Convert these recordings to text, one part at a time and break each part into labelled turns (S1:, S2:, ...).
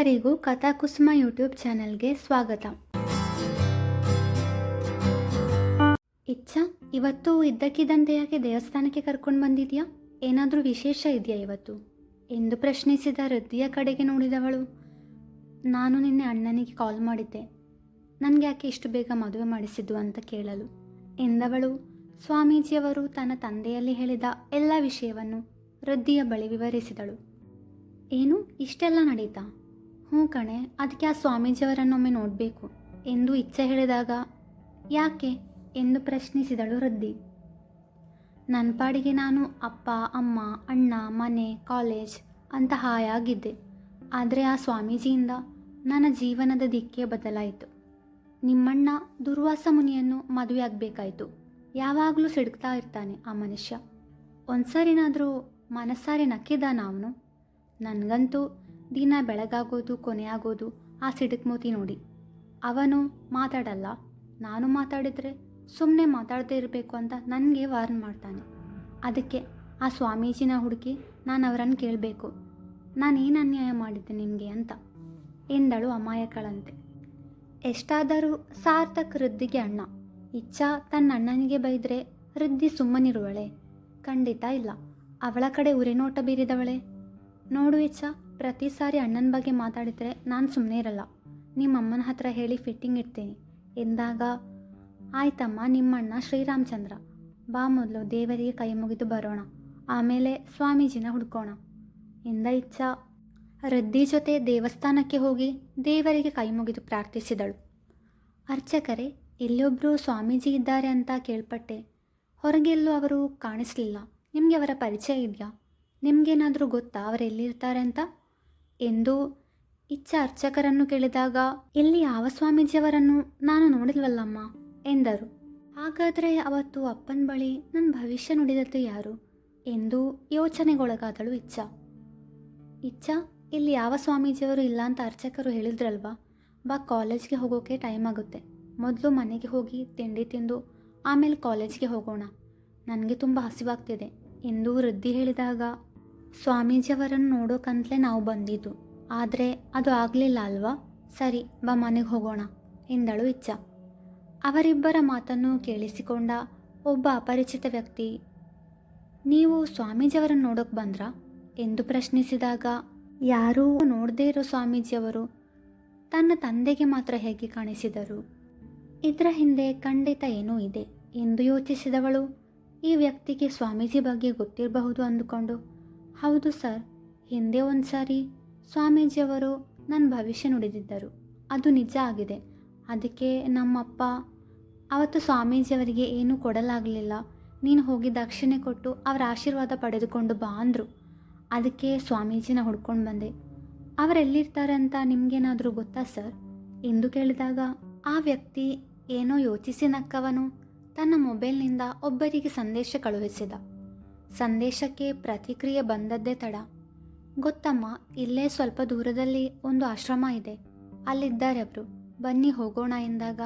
S1: ಎಲ್ಲರಿಗೂ ಕಥಾಕುಸುಮ ಯೂಟ್ಯೂಬ್ ಚಾನೆಲ್ಗೆ ಸ್ವಾಗತ. ಇಚ್ಛಾ, ಇವತ್ತು ಇದ್ದಕ್ಕಿದ್ದಂತೆ ಯಾಕೆ ದೇವಸ್ಥಾನಕ್ಕೆ ಕರ್ಕೊಂಡು ಬಂದಿದ್ಯಾ? ಏನಾದರೂ ವಿಶೇಷ ಇದೆಯಾ ಇವತ್ತು? ಎಂದು ಪ್ರಶ್ನಿಸಿದ ಹೃದಯ ಕಡೆಗೆ ನೋಡಿದವಳು, ನಾನು ನಿನ್ನೆ ಅಣ್ಣನಿಗೆ ಕಾಲ್ ಮಾಡಿದ್ದೆ. ನನಗೆ ಯಾಕೆ ಇಷ್ಟು ಬೇಗ ಮದುವೆ ಮಾಡಿಸಿದ್ದು ಅಂತ ಕೇಳಲು? ಎಂದವಳು. ಸ್ವಾಮೀಜಿಯವರು ತನ್ನ ತಂದೆಯಲ್ಲಿ ಹೇಳಿದ ಎಲ್ಲ ವಿಷಯವನ್ನು ವೃದ್ಧಿಯ ಬಳಿ ವಿವರಿಸಿದಳು. ಏನು? ಇಷ್ಟೆಲ್ಲ ನಡೀತಾ? ಹ್ಞೂ ಕಣೆ, ಅದಕ್ಕೆ ಆ ಸ್ವಾಮೀಜಿಯವರನ್ನೊಮ್ಮೆ ನೋಡಬೇಕು. ಎಂದು ಇಚ್ಛೆ ಹೇಳಿದಾಗ, ಯಾಕೆ? ಎಂದು ಪ್ರಶ್ನಿಸಿದಳು ವೃದ್ಧಿ. ನನ್ನ ಪಾಡಿಗೆ ನಾನು ಅಪ್ಪ, ಅಮ್ಮ, ಅಣ್ಣ, ಮನೆ, ಕಾಲೇಜ್ ಅಂತ ಹಾಯಾಗಿದ್ದೆ ಆದರೆ ಆ ಸ್ವಾಮೀಜಿಯಿಂದ ನನ್ನ ಜೀವನದ ದಿಕ್ಕೇ ಬದಲಾಯಿತು. ನಿಮ್ಮಣ್ಣ ದುರ್ವಾಸ ಮುನಿಯನ್ನು ಮದುವೆಯಾಗಬೇಕಾಯಿತು. ಯಾವಾಗಲೂ ಸಿಡುಕ್ತಾ ಇರ್ತಾನೆ ಆ ಮನುಷ್ಯ. ಒಂದ್ಸರಿನಾದರೂ ಮನಸ್ಸಾರೆ ನಕ್ಕಿದ್ದ ಅವನು. ನನಗಂತೂ ದಿನ ಬೆಳಗಾಗೋದು, ಕೊನೆಯಾಗೋದು ಆ ಸಿಡುಕ್ಮೂತಿ ನೋಡಿ. ಅವನು ಮಾತಾಡಲ್ಲ. ನಾನು ಮಾತಾಡಿದರೆ ಸುಮ್ಮನೆ ಮಾತಾಡದೇ ಇರಬೇಕು ಅಂತ ನನಗೆ ವಾರ್ನ್ ಮಾಡ್ತಾನೆ. ಅದಕ್ಕೆ ಆ ಸ್ವಾಮೀಜಿನ ಹುಡುಕಿ ನಾನು ಅವರನ್ನು ಕೇಳಬೇಕು. ನಾನೇನು ಅನ್ಯಾಯ ಮಾಡಿದ್ದೆ ನಿಮಗೆ ಅಂತ. ಎಂದಳು ಅಮಾಯಕಳಂತೆ. ಎಷ್ಟಾದರೂ ಸಾರ್ಥಕ್ ವೃದ್ಧಿಗೆ ಅಣ್ಣ. ಇಚ್ಛಾ ತನ್ನ ಅಣ್ಣನಿಗೆ ಬೈದರೆ ವೃದ್ಧಿ ಸುಮ್ಮನಿರುವಳೆ. ಖಂಡಿತ ಇಲ್ಲ. ಅವಳ ಕಡೆ ಉರಿನೋಟ ಬೀರಿದವಳೆ. ನೋಡು ಇಚ್ಛಾ. ಪ್ರತಿ ಸಾರಿ ಅಣ್ಣನ ಬಗ್ಗೆ ಮಾತಾಡಿದರೆ ನಾನು ಸುಮ್ಮನೆ ಇರಲ್ಲ. ನಿಮ್ಮ ಅಮ್ಮನ ಹತ್ರ ಹೇಳಿ ಫಿಟ್ಟಿಂಗ್ ಇಡ್ತೀನಿ. ಎಂದಾಗ, ಆಯ್ತಮ್ಮ, ನಿಮ್ಮಣ್ಣ ಶ್ರೀರಾಮಚಂದ್ರ. ಬಾ ಮೊದಲು ದೇವರಿಗೆ ಕೈ ಮುಗಿದು ಬರೋಣ. ಆಮೇಲೆ ಸ್ವಾಮೀಜಿನ ಹುಡ್ಕೋಣ. ಎಂದ ಇಚ್ಛ ರದ್ದಿ ಜೊತೆ ದೇವಸ್ಥಾನಕ್ಕೆ ಹೋಗಿ ದೇವರಿಗೆ ಕೈ ಮುಗಿದು ಪ್ರಾರ್ಥಿಸಿದಳು. ಅರ್ಚಕರೇ ಎಲ್ಲೊಬ್ಬರು ಸ್ವಾಮೀಜಿ ಇದ್ದಾರೆ ಅಂತ ಕೇಳ್ಪಟ್ಟೆ. ಹೊರಗೆಲ್ಲೂ ಅವರು ಕಾಣಿಸ್ಲಿಲ್ಲ. ನಿಮಗೆ ಅವರ ಪರಿಚಯ ಇದೆಯಾ? ನಿಮಗೇನಾದರೂ ಗೊತ್ತಾ? ಅವರು ಎಲ್ಲಿರ್ತಾರೆ ಅಂತ? ಎಂದು ಇಚ್ಛ ಅರ್ಚಕರನ್ನು ಕೇಳಿದಾಗ ಇಲ್ಲಿ ಯಾವ ಸ್ವಾಮೀಜಿಯವರನ್ನು ನಾನು ನೋಡಿಲ್ವಲ್ಲಮ್ಮ? ಎಂದರು. ಹಾಗಾದರೆ ಅವತ್ತು ಅಪ್ಪನ ಬಳಿ ನನ್ನ ಭವಿಷ್ಯ ನುಡಿದದ್ದು ಯಾರು? ಎಂದು ಯೋಚನೆಗೊಳಗಾದಳು ಇಚ್ಛ. ಇಚ್ಛ? ಇಲ್ಲಿ ಯಾವ ಸ್ವಾಮೀಜಿಯವರು ಇಲ್ಲ ಅಂತ ಅರ್ಚಕರು ಹೇಳಿದ್ರಲ್ವಾ? ಬಾ, ಕಾಲೇಜ್ಗೆ ಹೋಗೋಕೆ ಟೈಮ್ ಆಗುತ್ತೆ. ಮೊದಲು ಮನೆಗೆ ಹೋಗಿ ತಿಂಡಿ ತಿಂದು ಆಮೇಲೆ ಕಾಲೇಜ್ಗೆ ಹೋಗೋಣ. ನನಗೆ ತುಂಬ ಹಸಿವಾಗ್ತಿದೆ ಎಂದು ವೃದ್ಧಿ ಹೇಳಿದಾಗ ಸ್ವಾಮೀಜಿಯವರನ್ನು ನೋಡೋಕಂತಲೇ ನಾವು ಬಂದಿದ್ದು. ಆದರೆ ಅದು ಆಗಲಿಲ್ಲ ಅಲ್ವಾ? ಸರಿ, ಬಾ ಮನೆಗೆ ಹೋಗೋಣ, ಎಂದಳು ಇಚ್ಛಾ. ಅವರಿಬ್ಬರ ಮಾತನ್ನು ಕೇಳಿಸಿಕೊಂಡ ಒಬ್ಬ ಅಪರಿಚಿತ ವ್ಯಕ್ತಿ, ನೀವು ಸ್ವಾಮೀಜಿಯವರನ್ನು ನೋಡೋಕೆ ಬಂದ್ರಾ? ಎಂದು ಪ್ರಶ್ನಿಸಿದಾಗ, ಯಾರೂ ನೋಡದೇ ಇರೋ ಸ್ವಾಮೀಜಿಯವರು ತನ್ನ ತಂದೆಗೆ ಮಾತ್ರ ಹೇಗೆ ಕಾಣಿಸಿದರು? ಇದರ ಹಿಂದೆ ಖಂಡಿತ ಏನೂ ಇದೆ, ಎಂದು ಯೋಚಿಸಿದವಳು. ಈ ವ್ಯಕ್ತಿಗೆ ಸ್ವಾಮೀಜಿ ಬಗ್ಗೆ ಗೊತ್ತಿರಬಹುದು ಅಂದುಕೊಂಡು ಹೌದು ಸರ್, ಹಿಂದೆ ಒಂದು ಸಾರಿ ಸ್ವಾಮೀಜಿಯವರು ನನ್ನ ಭವಿಷ್ಯ ನುಡಿದಿದ್ದರು. ಅದು ನಿಜ ಆಗಿದೆ. ಅದಕ್ಕೆ ನಮ್ಮಪ್ಪ, ಅವತ್ತು ಸ್ವಾಮೀಜಿಯವರಿಗೆ ಏನೂ ಕೊಡಲಾಗಲಿಲ್ಲ. ನೀನು ಹೋಗಿ ದಕ್ಷಿಣೆ ಕೊಟ್ಟು ಅವರ ಆಶೀರ್ವಾದ ಪಡೆದುಕೊಂಡು ಬಾ ಅಂದರು. ಅದಕ್ಕೆ ಸ್ವಾಮೀಜಿನ ಹುಡ್ಕೊಂಡು ಬಂದೆ. ಅವರೆಲ್ಲಿರ್ತಾರೆ ಅಂತ ನಿಮಗೇನಾದರೂ ಗೊತ್ತಾ ಸರ್? ಎಂದು ಕೇಳಿದಾಗ, ಆ ವ್ಯಕ್ತಿ ಏನೋ ಯೋಚಿಸಿ ನಕ್ಕವನು ತನ್ನ ಮೊಬೈಲ್ನಿಂದ ಒಬ್ಬರಿಗೆ ಸಂದೇಶ ಕಳುಹಿಸಿದ. ಸಂದೇಶಕ್ಕೆ ಪ್ರತಿಕ್ರಿಯೆ ಬಂದದ್ದೇ ತಡ. ಗೊತ್ತಮ್ಮ, ಇಲ್ಲೇ ಸ್ವಲ್ಪ ದೂರದಲ್ಲಿ ಒಂದು ಆಶ್ರಮ ಇದೆ. ಅಲ್ಲಿದ್ದಾರೆ ಅವರು ಬನ್ನಿ ಹೋಗೋಣ ಎಂದಾಗ,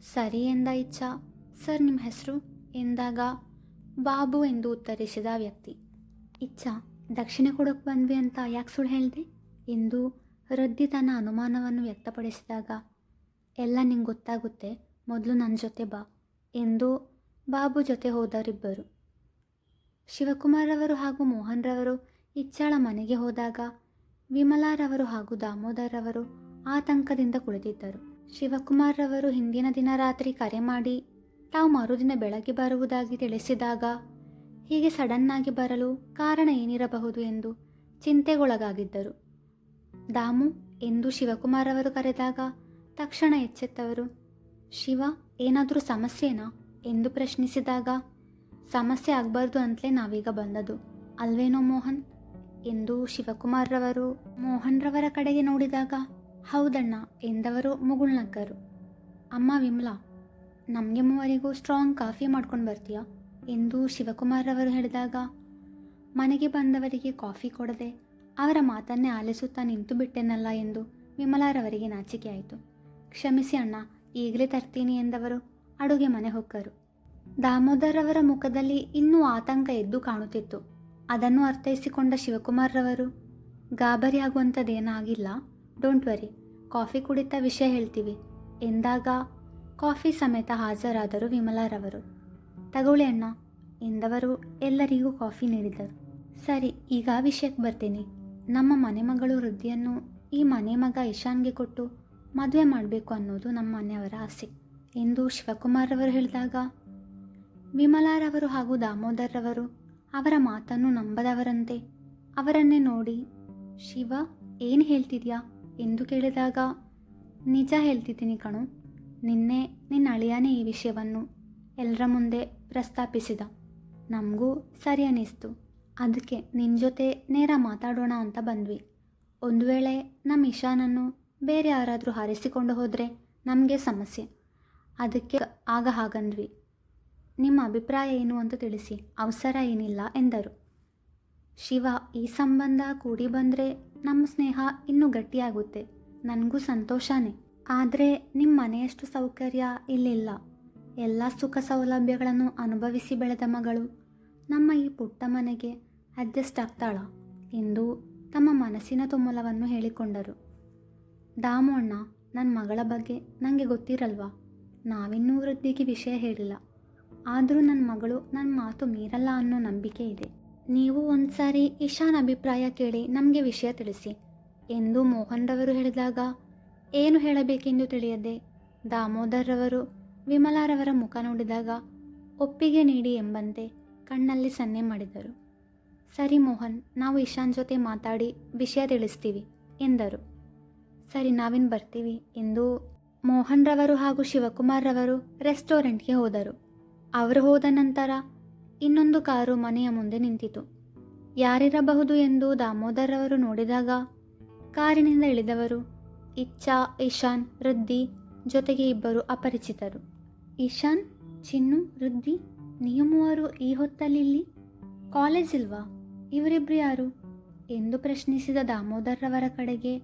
S1: ಸರಿ ಎಂದ ಇಚ್ಛಾ. ಸರ್, ನಿಮ್ಮ ಹೆಸರು? ಎಂದಾಗ, ಬಾಬು ಎಂದು ಉತ್ತರಿಸಿದ ವ್ಯಕ್ತಿ. ಇಚ್ಛಾ, ದಕ್ಷಿಣ ಕೊಡೋಕೆ ಬಂದ್ವಿ ಅಂತ ಯಾಕೆ ಸುಳ್ಳು ಹೇಳಿದೆ? ಎಂದು ರದ್ದಿ ತನ್ನ ಅನುಮಾನವನ್ನು ವ್ಯಕ್ತಪಡಿಸಿದಾಗ, ಎಲ್ಲ ನಿಂಗೆ ಗೊತ್ತಾಗುತ್ತೆ, ಮೊದಲು ನನ್ನ ಜೊತೆ ಬಾ ಎಂದು ಬಾಬು ಜೊತೆ ಹೋದವರಿಬ್ಬರು. ಶಿವಕುಮಾರವರು ಹಾಗೂ ಮೋಹನ್ ರವರು ಇಚ್ಛಾಳ ಮನೆಗೆ ಹೋದಾಗ ವಿಮಲಾರವರು ಹಾಗೂ ದಾಮೋದರ್ ರವರು ಆತಂಕದಿಂದ ಕುಳಿತಿದ್ದರು. ಶಿವಕುಮಾರ್ ರವರು ಹಿಂದಿನ ದಿನ ರಾತ್ರಿ ಕರೆ ಮಾಡಿ ತಾವು ಮರುದಿನ ಬೆಳಗ್ಗೆ ಬರುವುದಾಗಿ ತಿಳಿಸಿದಾಗ ಹೀಗೆ ಸಡನ್ನಾಗಿ ಬರಲು ಕಾರಣ ಏನಿರಬಹುದು ಎಂದು ಚಿಂತೆಗೊಳಗಾಗಿದ್ದರು. ದಾಮು, ಎಂದು ಶಿವಕುಮಾರ್ ಅವರು ಕರೆದಾಗ ತಕ್ಷಣ ಎಚ್ಚೆತ್ತವರು, ಶಿವ, ಏನಾದರೂ ಸಮಸ್ಯೆನಾ? ಎಂದು ಪ್ರಶ್ನಿಸಿದಾಗ ಸಮಸ್ಯೆ ಆಗಬಾರ್ದು ಅಂತಲೇ ನಾವೀಗ ಬಂದದ್ದು. ಅಲ್ವೇನೋ ಮೋಹನ್? ಎಂದು ಶಿವಕುಮಾರ್ರವರು ಮೋಹನ್ರವರ ಮೋಹನ್ ರವರ ಕಡೆಗೆ ನೋಡಿದಾಗ, ಹೌದಣ್ಣ, ಎಂದವರು ಮುಗುಳ್ನಗ್ಗರು. ಅಮ್ಮ ವಿಮಲಾ, ನಮಗೆ ಮೂವರಿಗೂ ಸ್ಟ್ರಾಂಗ್ ಕಾಫಿ ಮಾಡ್ಕೊಂಡು ಬರ್ತೀಯಾ? ಎಂದು ಶಿವಕುಮಾರ್ರವರು ಹೇಳಿದಾಗ, ಮನೆಗೆ ಬಂದವರಿಗೆ ಕಾಫಿ ಕೊಡದೆ ಅವರ ಮಾತನ್ನೇ ಆಲಿಸುತ್ತಾ ನಿಂತು ಬಿಟ್ಟೆನಲ್ಲ ಎಂದು ವಿಮಲಾರವರಿಗೆ ನಾಚಿಕೆ ಆಯಿತು ಕ್ಷಮಿಸಿ ಅಣ್ಣ, ಈಗಲೇ ತರ್ತೀನಿ ಎಂದವರು ಅಡುಗೆ ಮನೆ ಹೊಕ್ಕರು. ದಾಮೋದರ್ ಅವರ ಮುಖದಲ್ಲಿ ಇನ್ನೂ ಆತಂಕ ಎದ್ದು ಕಾಣುತ್ತಿತ್ತು. ಅದನ್ನು ಅರ್ಥೈಸಿಕೊಂಡ ಶಿವಕುಮಾರ್ ರವರು ಗಾಬರಿಯಾಗುವಂಥದ್ದೇನಾಗಿಲ್ಲ ಡೋಂಟ್ ವರಿ ಕಾಫಿ ಕುಡಿತಾ ವಿಷಯ ಹೇಳ್ತೀವಿ. ಎಂದಾಗ ಕಾಫಿ ಸಮೇತ ಹಾಜರಾದರು ವಿಮಲಾರವರು. ತಗೊಳ್ಳಿ ಅಣ್ಣ, ಎಂದವರು ಎಲ್ಲರಿಗೂ ಕಾಫಿ ನೀಡಿದರು. ಸರಿ, ಈಗ ವಿಷಯಕ್ಕೆ ಬರ್ತೀನಿ. ನಮ್ಮ ಮನೆ ಮಗಳು ವೃದ್ಧಿಯನ್ನು ಈ ಮನೆ ಮಗ ಇಶಾನ್ಗೆ ಕೊಟ್ಟು ಮದುವೆ ಮಾಡಬೇಕು ಅನ್ನೋದು ನಮ್ಮ ಮನೆಯವರ ಆಸೆ, ಎಂದು ಶಿವಕುಮಾರ್ರವರು ಹೇಳಿದಾಗ ವಿಮಲಾರವರು ಹಾಗೂ ದಾಮೋದರ್ರವರು ಅವರ ಮಾತನ್ನು ನಂಬದವರಂತೆ ಅವರನ್ನೇ ನೋಡಿ, ಶಿವ, ಏನು ಹೇಳ್ತಿದ್ಯಾ? ಎಂದು ಕೇಳಿದಾಗ, ನಿಜ ಹೇಳ್ತಿದ್ದೀನಿ ಕಣು, ನಿನ್ನೆ ನಿನ್ನ ಅಳಿಯಾನೇ ಈ ವಿಷಯವನ್ನು ಎಲ್ಲರ ಮುಂದೆ ಪ್ರಸ್ತಾಪಿಸಿದ. ನಮಗೂ ಸರಿ ಅನ್ನಿಸ್ತು ಅದಕ್ಕೆ ನಿನ್ನ ಜೊತೆ ನೇರ ಮಾತಾಡೋಣ ಅಂತ ಬಂದ್ವಿ. ಒಂದು ವೇಳೆ ನಮ್ಮ ಇಶಾನನ್ನು ಬೇರೆ ಯಾರಾದರೂ ಹಾರಿಸಿಕೊಂಡು ಹೋದರೆ ನಮಗೆ ಸಮಸ್ಯೆ. ಅದಕ್ಕೆ ಆಗ ಹಾಗಂದ್ವಿ. ನಿಮ್ಮ ಅಭಿಪ್ರಾಯ ಏನು ಅಂತ ತಿಳಿಸಿ. ಅವಸರ ಏನಿಲ್ಲ ಎಂದರು. ಶಿವ, ಈ ಸಂಬಂಧ ಕೂಡಿ ಬಂದರೆ ನಮ್ಮ ಸ್ನೇಹ ಇನ್ನೂ ಗಟ್ಟಿಯಾಗುತ್ತೆ. ನನಗೂ ಸಂತೋಷನೇ. ಆದರೆ ನಿಮ್ಮ ಮನೆಯಷ್ಟು ಸೌಕರ್ಯ ಇಲ್ಲಿಲ್ಲ. ಎಲ್ಲ ಸುಖ ಸೌಲಭ್ಯಗಳನ್ನು ಅನುಭವಿಸಿ ಬೆಳೆದ ಮಗಳು. ನಮ್ಮ ಈ ಪುಟ್ಟ ಮನೆಗೆ ಅಡ್ಜಸ್ಟ್ ಆಗ್ತಾಳ ಎಂದು ತಮ್ಮ ಮನಸ್ಸಿನ ತುಮಲವನ್ನು ಹೇಳಿಕೊಂಡರು. ದಾಮೋಣ್ಣ ನನ್ನ ಮಗಳ ಬಗ್ಗೆ ನನಗೆ ಗೊತ್ತಿರಲ್ವಾ? ನಾವಿನ್ನೂ ವೃದ್ಧಿಗೆ ವಿಷಯ ಹೇಳಿಲ್ಲ. ಆದರೂ ನನ್ನ ಮಗಳು ನನ್ನ ಮಾತು ಮೀರಲ್ಲ ಅನ್ನೋ ನಂಬಿಕೆ ಇದೆ. ನೀವು ಒಂದ್ಸಾರಿ ಇಶಾನ್ ಅಭಿಪ್ರಾಯ ಕೇಳಿ ನಮಗೆ ವಿಷಯ ತಿಳಿಸಿ. ಎಂದು ಮೋಹನ್ ರವರು ಹೇಳಿದಾಗ, ಏನು ಹೇಳಬೇಕೆಂದು ತಿಳಿಯದೆ ದಾಮೋದರ್ ರವರು ವಿಮಲಾರವರ ಮುಖ ನೋಡಿದಾಗ, ಒಪ್ಪಿಗೆ ನೀಡಿ ಎಂಬಂತೆ ಕಣ್ಣಲ್ಲಿ ಸನ್ನೆ ಮಾಡಿದರು. ಸರಿ ಮೋಹನ್, ನಾವು ಇಶಾನ್ ಜೊತೆ ಮಾತಾಡಿ ವಿಷಯ ತಿಳಿಸ್ತೀವಿ, ಎಂದರು. ಸರಿ, ನಾವಿನ್ ಬರ್ತೀವಿ, ಎಂದು ಮೋಹನ್ ರವರು ಹಾಗೂ ಶಿವಕುಮಾರ್ ರವರು ರೆಸ್ಟೋರೆಂಟ್ಗೆ ಹೋದರು. ಅವರು ಹೋದ ನಂತರ ಇನ್ನೊಂದು ಕಾರು ಮನೆಯ ಮುಂದೆ ನಿಂತಿತು. ಯಾರಿರಬಹುದು ಎಂದು ದಾಮೋದರ್ ಅವರು ನೋಡಿದಾಗ ಕಾರಿನಿಂದ ಇಳಿದವರು ಇಚ್ಛಾ ಇಶಾನ್ ವೃದ್ಧಿ ಜೊತೆಗೆ ಇಬ್ಬರು ಅಪರಿಚಿತರು. ಇಶಾನ್ ಚಿನ್ನು, ವೃದ್ಧಿ ನೀವು ಮೂವರು ಈ ಹೊತ್ತಲ್ಲಿಲ್ಲಿ ಕಾಲೇಜ್ ಇಲ್ವಾ? ಇವರಿಬ್ರು ಯಾರು? ಎಂದು ಪ್ರಶ್ನಿಸಿದ ದಾಮೋದರ್ರವರ ಕಡೆಗೆ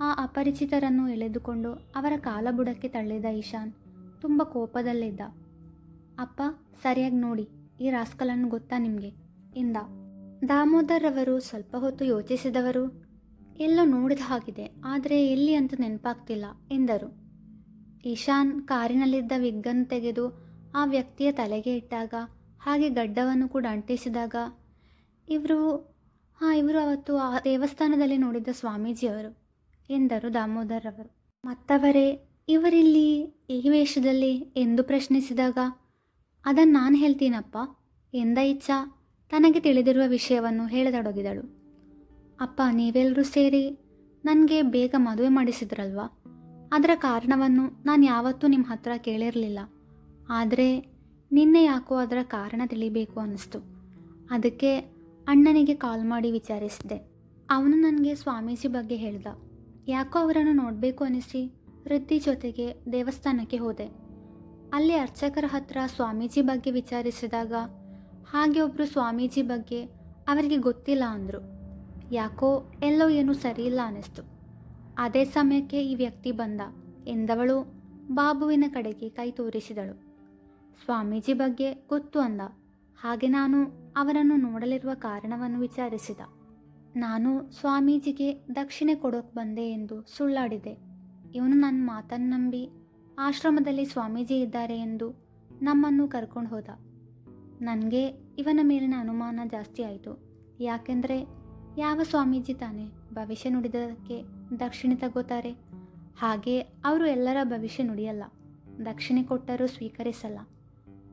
S1: ಆ ಅಪರಿಚಿತರನ್ನು ಎಳೆದುಕೊಂಡು ಅವರ ಕಾಲಬುಡಕ್ಕೆ ತಳ್ಳಿದ ಇಶಾನ್ ತುಂಬ ಕೋಪದಲ್ಲಿದ್ದ. ಅಪ್ಪ, ಸರಿಯಾಗಿ ನೋಡಿ. ಈ ರಾಸ್ಕಲನ್ನು ಗೊತ್ತಾ ನಿಮಗೆ? ಇಂದ ದಾಮೋದರ್ ಅವರು ಸ್ವಲ್ಪ ಹೊತ್ತು ಯೋಚಿಸಿದವರು. ಎಲ್ಲೋ ನೋಡಿದ ಹಾಗಿದೆ, ಆದರೆ ಎಲ್ಲಿ ಅಂತ ನೆನಪಾಗ್ತಿಲ್ಲ ಎಂದರು. ಈಶಾನ್ ಕಾರಿನಲ್ಲಿದ್ದ ವಿಗ್ಗನ್ನು ತೆಗೆದು ಆ ವ್ಯಕ್ತಿಯ ತಲೆಗೆ ಇಟ್ಟಾಗ, ಹಾಗೆ ಗಡ್ಡವನ್ನು ಕೂಡ ಅಂಟಿಸಿದಾಗ, ಇವರು, ಹಾಂ, ಇವರು ಅವತ್ತು ಆ ದೇವಸ್ಥಾನದಲ್ಲಿ ನೋಡಿದ್ದ ಸ್ವಾಮೀಜಿಯವರು ಎಂದರು ದಾಮೋದರ್ ಅವರು ಮತ್ತವರೇ, ಇವರಿಲ್ಲಿ ಈ ವೇಷದಲ್ಲಿ ಎಂದು ಪ್ರಶ್ನಿಸಿದಾಗ ಅದನ್ನು ನಾನು ಹೇಳ್ತೀನಪ್ಪ. ಎಂದ ಇಚ್ಛಾ? ತನಗೆ ತಿಳಿದಿರುವ ವಿಷಯವನ್ನು ಹೇಳತೊಡಗಿದಳು. ಅಪ್ಪ ನೀವೆಲ್ಲರೂ ಸೇರಿ ನನಗೆ ಬೇಗ ಮದುವೆ ಮಾಡಿಸಿದ್ರಲ್ವಾ? ಅದರ ಕಾರಣವನ್ನು ನಾನು ಯಾವತ್ತೂ ನಿಮ್ಮ ಹತ್ರ ಕೇಳಿರಲಿಲ್ಲ. ಆದರೆ ನಿನ್ನೆ ಯಾಕೋ ಅದರ ಕಾರಣ ತಿಳಿಬೇಕು ಅನ್ನಿಸ್ತು ಅದಕ್ಕೆ ಅಣ್ಣನಿಗೆ ಕಾಲ್ ಮಾಡಿ ವಿಚಾರಿಸಿದೆ. ಅವನು ನನಗೆ ಸ್ವಾಮೀಜಿ ಬಗ್ಗೆ ಹೇಳ್ದ. ಯಾಕೋ ಅವರನ್ನು ನೋಡಬೇಕು ಅನಿಸಿ ವೃದ್ಧಿ ಜೊತೆಗೆ ದೇವಸ್ಥಾನಕ್ಕೆ ಹೋದೆ. ಅಲ್ಲಿ ಅರ್ಚಕರ ಹತ್ರ ಸ್ವಾಮೀಜಿ ಬಗ್ಗೆ ವಿಚಾರಿಸಿದಾಗ, ಹಾಗೆ ಒಬ್ಬರು ಸ್ವಾಮೀಜಿ ಬಗ್ಗೆ ಅವರಿಗೆ ಗೊತ್ತಿಲ್ಲ ಅಂದರು. ಯಾಕೋ ಎಲ್ಲೋ ಏನೂ ಸರಿಯಿಲ್ಲ ಅನ್ನಿಸ್ತು. ಅದೇ ಸಮಯಕ್ಕೆ ಈ ವ್ಯಕ್ತಿ ಬಂದ. ಎಂದವಳು ಬಾಬುವಿನ ಕಡೆಗೆ ಕೈ ತೋರಿಸಿದಳು. ಸ್ವಾಮೀಜಿ ಬಗ್ಗೆ ಗೊತ್ತು ಅಂದ. ಹಾಗೆ ನಾನು ಅವರನ್ನು ನೋಡಲಿರುವ ಕಾರಣವನ್ನು ವಿಚಾರಿಸಿದ. ನಾನು ಸ್ವಾಮೀಜಿಗೆ ದಕ್ಷಿಣೆ ಕೊಡೋಕೆ ಬಂದೆ ಎಂದು ಸುಳ್ಳಾಡಿದೆ. ಇವನು ನನ್ನ ಮಾತನ್ನು ನಂಬಿ ಆಶ್ರಮದಲ್ಲಿ ಸ್ವಾಮೀಜಿ ಇದ್ದಾರೆ ಎಂದು ನಮ್ಮನ್ನು ಕರ್ಕೊಂಡು ಹೋದ. ನನಗೆ ಇವನ ಮೇಲಿನ ಅನುಮಾನ ಜಾಸ್ತಿ ಆಯಿತು. ಯಾಕೆಂದರೆ ಯಾವ ಸ್ವಾಮೀಜಿ ತಾನೇ ಭವಿಷ್ಯ ನುಡಿದಕ್ಕೆ ದಕ್ಷಿಣೆ ತಗೋತಾರೆ? ಹಾಗೆ ಅವರು ಎಲ್ಲರ ಭವಿಷ್ಯ ನುಡಿಯಲ್ಲ, ದಕ್ಷಿಣೆ ಕೊಟ್ಟರೂ ಸ್ವೀಕರಿಸಲ್ಲ.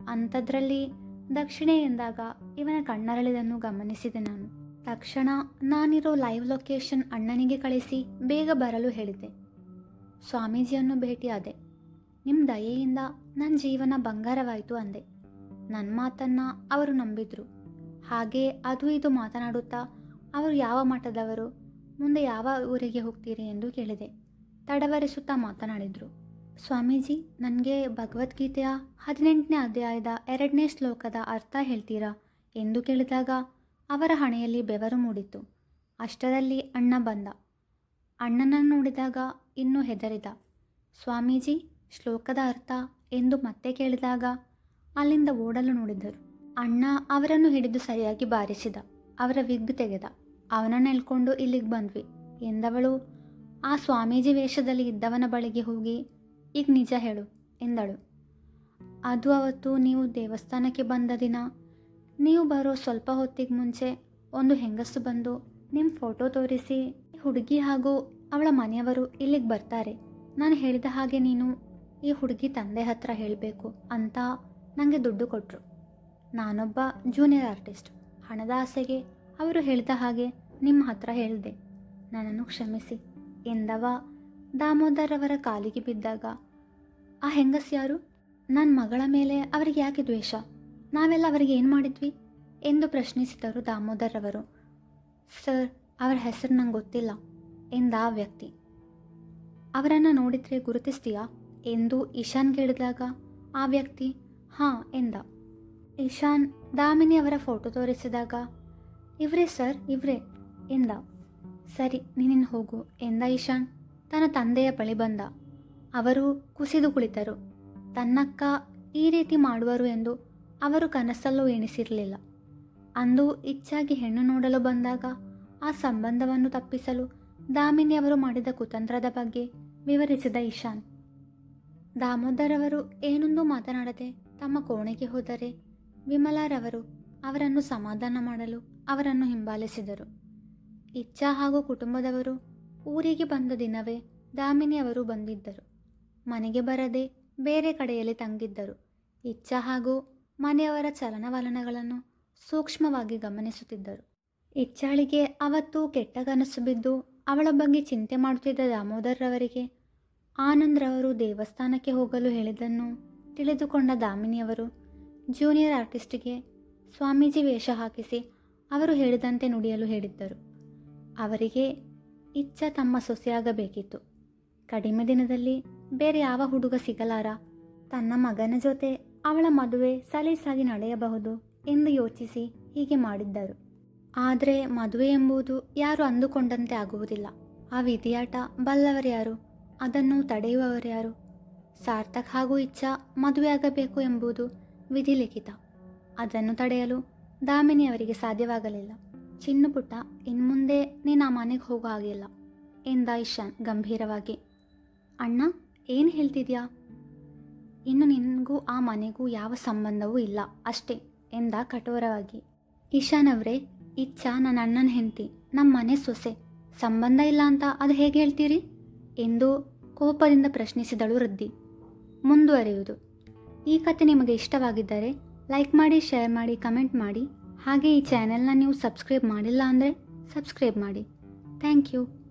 S1: ಅಂಥದ್ರಲ್ಲಿ ದಕ್ಷಿಣೆ ಎಂದಾಗ ಇವನ ಕಣ್ಣರಳಿದನ್ನು ಗಮನಿಸಿದೆ ನಾನು. ತಕ್ಷಣ ನಾನಿರೋ ಲೈವ್ ಲೊಕೇಶನ್ ಅಣ್ಣನಿಗೆ ಕಳಿಸಿ ಬೇಗ ಬರಲು ಹೇಳಿದೆ. ಸ್ವಾಮೀಜಿಯನ್ನು ಭೇಟಿಯಾದೆ. ನಿಮ್ಮ ದಯೆಯಿಂದ ನನ್ನ ಜೀವನ ಬಂಗಾರವಾಯಿತು ಅಂದೆ. ನನ್ನ ಮಾತನ್ನು ಅವರು ನಂಬಿದ್ರು. ಹಾಗೆ ಅದು ಇದು ಮಾತನಾಡುತ್ತಾ ಅವರು ಯಾವ ಮಠದವರು, ಮುಂದೆ ಯಾವ ಊರಿಗೆ ಹೋಗ್ತೀರಿ ಎಂದು ಕೇಳಿದೆ. ತಡವರಿಸುತ್ತಾ ಮಾತನಾಡಿದರು. ಸ್ವಾಮೀಜಿ, ನನಗೆ ಭಗವದ್ಗೀತೆಯ ಹದಿನೆಂಟನೇ ಅಧ್ಯಾಯದ ಎರಡನೇ ಶ್ಲೋಕದ ಅರ್ಥ ಹೇಳ್ತೀರಾ ಎಂದು ಕೇಳಿದಾಗ ಅವರ ಹಣೆಯಲ್ಲಿ ಬೆವರು ಮೂಡಿತು ಅಷ್ಟರಲ್ಲಿ ಅಣ್ಣ ಬಂದ. ಅಣ್ಣನನ್ನು ನೋಡಿದಾಗ ಇನ್ನೂ ಹೆದರಿದ. ಸ್ವಾಮೀಜಿ ಶ್ಲೋಕದ ಅರ್ಥ ಎಂದು ಮತ್ತೆ ಕೇಳಿದಾಗ ಅಲ್ಲಿಂದ ಓಡಲು ನೋಡಿದರು. ಅಣ್ಣ ಅವರನ್ನು ಹಿಡಿದು ಸರಿಯಾಗಿ ಬಾರಿಸಿದ. ಅವರ ವಿಗ್ ತೆಗೆದ. ಅವನನ್ನು ಎಳ್ಕೊಂಡು ಇಲ್ಲಿಗೆ ಬಂದ್ವಿ. ಎಂದವಳು, ಆ ಸ್ವಾಮೀಜಿ ವೇಷದಲ್ಲಿ ಇದ್ದವನ ಬಳಿಗೆ ಹೋಗಿ, ಈಗ ನಿಜ ಹೇಳು, ಎಂದಳು. ಅದು ಅವತ್ತು ನೀವು ದೇವಸ್ಥಾನಕ್ಕೆ ಬಂದ ದಿನ. ನೀವು ಬರೋ ಸ್ವಲ್ಪ ಹೊತ್ತಿಗೆ ಮುಂಚೆ ಒಂದು ಹೆಂಗಸು ಬಂದು ನಿಮ್ಮ ಫೋಟೋ ತೋರಿಸಿ, ಹುಡುಗಿ ಹಾಗೂ ಅವಳ ಮನೆಯವರು ಇಲ್ಲಿಗೆ ಬರ್ತಾರೆ. ನಾನು ಹೇಳಿದ ಹಾಗೆ ನೀನು ಈ ಹುಡುಗಿ ತಂದೆ ಹತ್ರ ಹೇಳಬೇಕು ಅಂತ ನನಗೆ ದುಡ್ಡು ಕೊಟ್ಟರು ನಾನೊಬ್ಬ ಜೂನಿಯರ್ ಆರ್ಟಿಸ್ಟ್ ಹಣದ ಆಸೆಗೆ ಅವರು ಹೇಳಿದ ಹಾಗೆ ನಿಮ್ಮ ಹತ್ರ ಹೇಳಿದೆ. ನನ್ನನ್ನು ಕ್ಷಮಿಸಿ. ಎಂದವ ದಾಮೋದರ್ ಅವರ ಕಾಲಿಗೆ ಬಿದ್ದಾಗ. ಆ ಹೆಂಗಸ್ ಯಾರು? ನನ್ನ ಮಗಳ ಮೇಲೆ ಅವರಿಗೆ ಯಾಕೆ ದ್ವೇಷ? ನಾವೆಲ್ಲ ಅವರಿಗೆ ಏನು ಮಾಡಿದ್ವಿ? ಎಂದು ಪ್ರಶ್ನಿಸಿದರು ದಾಮೋದರ್ ಅವರು. ಸರ್, ಅವರ ಹೆಸರು ನಂಗೆ ಗೊತ್ತಿಲ್ಲ ಎಂದ ಆ ವ್ಯಕ್ತಿ. ಅವರನ್ನು ನೋಡಿದರೆ ಗುರುತಿಸ್ತೀಯಾ? ಎಂದು ಇಶಾನ್ ಕೇಳಿದಾಗ ಆ ವ್ಯಕ್ತಿ, ಹಾಂ ಎಂದ. ಇಶಾನ್ ದಾಮಿನಿ ಅವರ ಫೋಟೋ ತೋರಿಸಿದಾಗ, ಇವರೇ ಸರ್, ಇವರೇ ಎಂದ. ಸರಿ, ನೀನಿನ್ ಹೋಗು ಎಂದ ಇಶಾನ್ ತನ್ನ ತಂದೆಯ ಬಳಿ ಬಂದ. ಅವರು ಕುಸಿದು ಕುಳಿತರು. ತನ್ನಕ್ಕ ಈ ರೀತಿ ಮಾಡುವರು ಎಂದು ಅವರು ಕನಸಲ್ಲೂ ಎಣಿಸಿರಲಿಲ್ಲ. ಅಂದು ಹೆಚ್ಚಾಗಿ ಹೆಣ್ಣು ನೋಡಲು ಬಂದಾಗ ಆ ಸಂಬಂಧವನ್ನು ತಪ್ಪಿಸಲು ದಾಮಿನಿ ಅವರು ಮಾಡಿದ ಕುತಂತ್ರದ ಬಗ್ಗೆ ವಿವರಿಸಿದ ಇಶಾನ್ ದಾಮೋದರ್ ಅವರು ಏನೊಂದು ಮಾತನಾಡದೆ ತಮ್ಮ ಕೋಣೆಗೆ ಹೋದರೆ ವಿಮಲಾರವರು ಅವರನ್ನು ಸಮಾಧಾನ ಮಾಡಲು ಅವರನ್ನು ಹಿಂಬಾಲಿಸಿದರು. ಇಚ್ಛಾ ಹಾಗೂ ಕುಟುಂಬದವರು ಊರಿಗೆ ಬಂದ ದಿನವೇ ದಾಮಿನಿ ಅವರು ಬಂದಿದ್ದರು. ಮನೆಗೆ ಬರದೆ ಬೇರೆ ಕಡೆಯಲ್ಲಿ ತಂಗಿದ್ದರು. ಇಚ್ಛಾ ಹಾಗೂ ಮನೆಯವರ ಚಲನವಲನಗಳನ್ನು ಸೂಕ್ಷ್ಮವಾಗಿ ಗಮನಿಸುತ್ತಿದ್ದರು. ಇಚ್ಛಾಳಿಗೆ ಅವತ್ತು ಕೆಟ್ಟ ಕನಸು ಬಿದ್ದು ಅವಳ ಬಗ್ಗೆ ಚಿಂತೆ ಮಾಡುತ್ತಿದ್ದ ದಾಮೋದರ್ರವರಿಗೆ ಆನಂದ್ರವರು ದೇವಸ್ಥಾನಕ್ಕೆ ಹೋಗಲು ಹೇಳಿದ್ದನ್ನು ತಿಳಿದುಕೊಂಡ ದಾಮಿನಿಯವರು ಜೂನಿಯರ್ ಆರ್ಟಿಸ್ಟಿಗೆ ಸ್ವಾಮೀಜಿ ವೇಷ ಹಾಕಿಸಿ ಅವರು ಹೇಳಿದಂತೆ ನುಡಿಯಲು ಹೇಳಿದ್ದರು. ಅವರಿಗೆ ಇಚ್ಛ ತಮ್ಮ ಸೊಸೆಯಾಗಬೇಕಿತ್ತು. ಕಡಿಮೆ ದಿನದಲ್ಲಿ ಬೇರೆ ಯಾವ ಹುಡುಗ ಸಿಗಲಾರ? ತನ್ನ ಮಗನ ಜೊತೆ ಅವಳ ಮದುವೆ ಸಲೀಸಾಗಿ ನಡೆಯಬಹುದು ಎಂದು ಯೋಚಿಸಿ ಹೀಗೆ ಮಾಡಿದ್ದರು. ಆದರೆ ಮದುವೆ ಎಂಬುದು ಯಾರು ಅಂದುಕೊಂಡಂತೆ ಆಗುವುದಿಲ್ಲ. ಆ ವಿಧಿಯಾಟ ಬಲ್ಲವರ್ಯಾರು ಅದನ್ನು ತಡೆಯುವವರ್ಯಾರು ಸಾರ್ಥಕ್ ಹಾಗೂ ಇಚ್ಛಾ ಮದುವೆಯಾಗಬೇಕು ಎಂಬುದು ವಿಧಿಲಿಖಿತ. ಅದನ್ನು ತಡೆಯಲು ದಾಮಿನಿ ಅವರಿಗೆ ಸಾಧ್ಯವಾಗಲಿಲ್ಲ. ಚಿನ್ನು ಪುಟ್ಟ, ಇನ್ಮುಂದೆ ನೀನು ಆ ಮನೆಗೆ ಹೋಗೋ ಹಾಗಿಲ್ಲ ಎಂದ ಇಶಾನ್ ಗಂಭೀರವಾಗಿ. ಅಣ್ಣ, ಏನು ಹೇಳ್ತಿದ್ಯಾ? ಇನ್ನು ನಿನಗೂ ಆ ಮನೆಗೂ ಯಾವ ಸಂಬಂಧವೂ ಇಲ್ಲ, ಅಷ್ಟೇ, ಎಂದ ಕಠೋರವಾಗಿ. ಇಶಾನ್ ಅವರೇ, ಇಚ್ಛಾ ನನ್ನ ಅಣ್ಣನ ಹೆಂಡತಿ ನಮ್ಮ ಮನೆ ಸೊಸೆ, ಸಂಬಂಧ ಇಲ್ಲ ಅಂತ ಅದು ಹೇಗೆ ಹೇಳ್ತೀರಿ? ಎಂದು ಕೋಪದಿಂದ ಪ್ರಶ್ನಿಸಿದಳು ವೃದ್ಧಿ. ಮುಂದುವರಿಯುವುದು. ಈ ಕತೆ ನಿಮಗೆ ಇಷ್ಟವಾಗಿದ್ದರೆ ಲೈಕ್ ಮಾಡಿ, ಶೇರ್ ಮಾಡಿ, ಕಮೆಂಟ್ ಮಾಡಿ. ಹಾಗೆ ಈ ಚಾನೆಲ್ನ ನೀವು ಸಬ್ಸ್ಕ್ರೈಬ್ ಮಾಡಿಲ್ಲ ಅಂದರೆ ಸಬ್ಸ್ಕ್ರೈಬ್ ಮಾಡಿ. Thank you.